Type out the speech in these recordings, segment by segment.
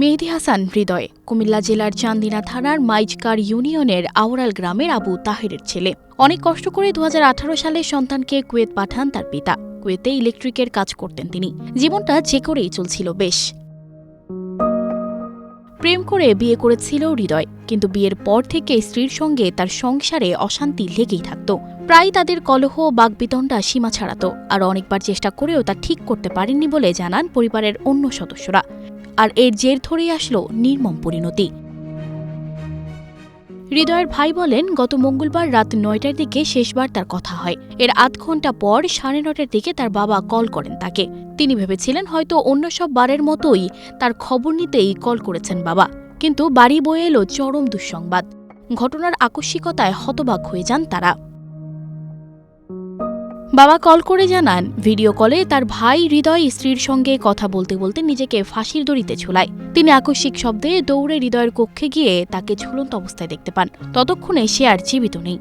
মেহেদি হাসান হৃদয়, কুমিল্লা জেলার চান্দিনা থানার মাইজকার ইউনিয়নের আওরাল গ্রামের আবু তাহেরের ছেলে। অনেক কষ্ট করে দু হাজার আঠারো সালে সন্তানকে কুয়েত পাঠান তার পিতা। কুয়েতে ইলেকট্রিকের কাজ করতেন তিনি। জীবনটা যে করেই চলছিল বেশ। প্রেম করে বিয়ে করেছিল হৃদয়, কিন্তু বিয়ের পর থেকে স্ত্রীর সঙ্গে তার সংসারে অশান্তি লেগেই থাকত। প্রায় তাদের কলহ বাগবিতণ্ডা সীমা ছাড়াত, আর অনেকবার চেষ্টা করেও তা ঠিক করতে পারেননি বলে জানান পরিবারের অন্য সদস্যরা। আর এর জের ধরেই আসলো নির্মম পরিণতি। হৃদয়ের ভাই বলেন, গত মঙ্গলবার রাত নয়টার দিকে শেষবার তার কথা হয়। এর আধ ঘণ্টা পর সাড়ে নটার দিকে তার বাবা কল করেন তাকে। তিনি ভেবেছিলেন হয়তো অন্য সব বারের মতোই তার খবর নিতেই কল করেছেন বাবা। কিন্তু বাড়ি বয়ে এলো চরম দুঃসংবাদ। ঘটনার আকস্মিকতায় হতবাক হয়ে যান তারা। বাবা কল করে জানান, ভিডিও কলে তার ভাই হৃদয় স্ত্রীর সঙ্গে কথা বলতে বলতে নিজেকে ফাঁসির দড়িতে ঝুলায়। তিনি আকস্মিক শব্দে দৌড়ে হৃদয়ের কক্ষে গিয়ে তাকে ঝুলন্ত অবস্থায় দেখতে পান। ততক্ষণে সে আর জীবিত নেই।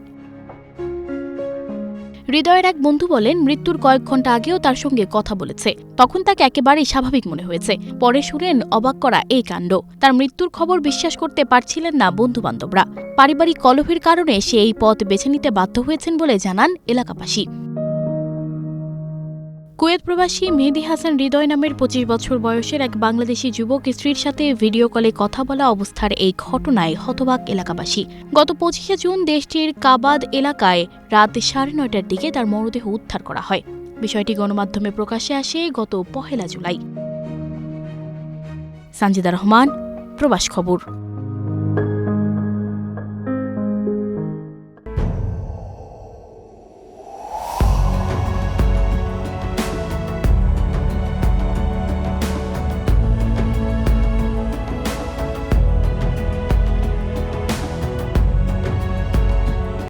হৃদয়ের এক বন্ধু বলেন, মৃত্যুর কয়েক ঘণ্টা আগেও তার সঙ্গে কথা বলেছে। তখন তাকে একেবারেই স্বাভাবিক মনে হয়েছে। পরে শুনেন, অবাক করা এই কাণ্ড। তার মৃত্যুর খবর বিশ্বাস করতে পারছিলেন না বন্ধু বান্ধবরা পারিবারিক কলহের কারণে সে এই পথ বেছে নিতে বাধ্য হয়েছেন বলে জানান এলাকাবাসী। কুয়েত প্রবাসী মেহেদি হাসান হৃদয় নামের পঁচিশ বছর বয়সের এক বাংলাদেশি যুবক স্ত্রীর সাথে ভিডিও কলে কথা বলা অবস্থার এই ঘটনায় হতবাক এলাকাবাসী। গত পঁচিশে জুন দেশটির কাবাদ এলাকায় রাত সাড়ে নয়টার দিকে তার মরদেহ উদ্ধার করা হয়। বিষয়টি গণমাধ্যমে প্রকাশে আসে গত পহেলা জুলাই। সানজিদা রহমান, প্রবাস খবর।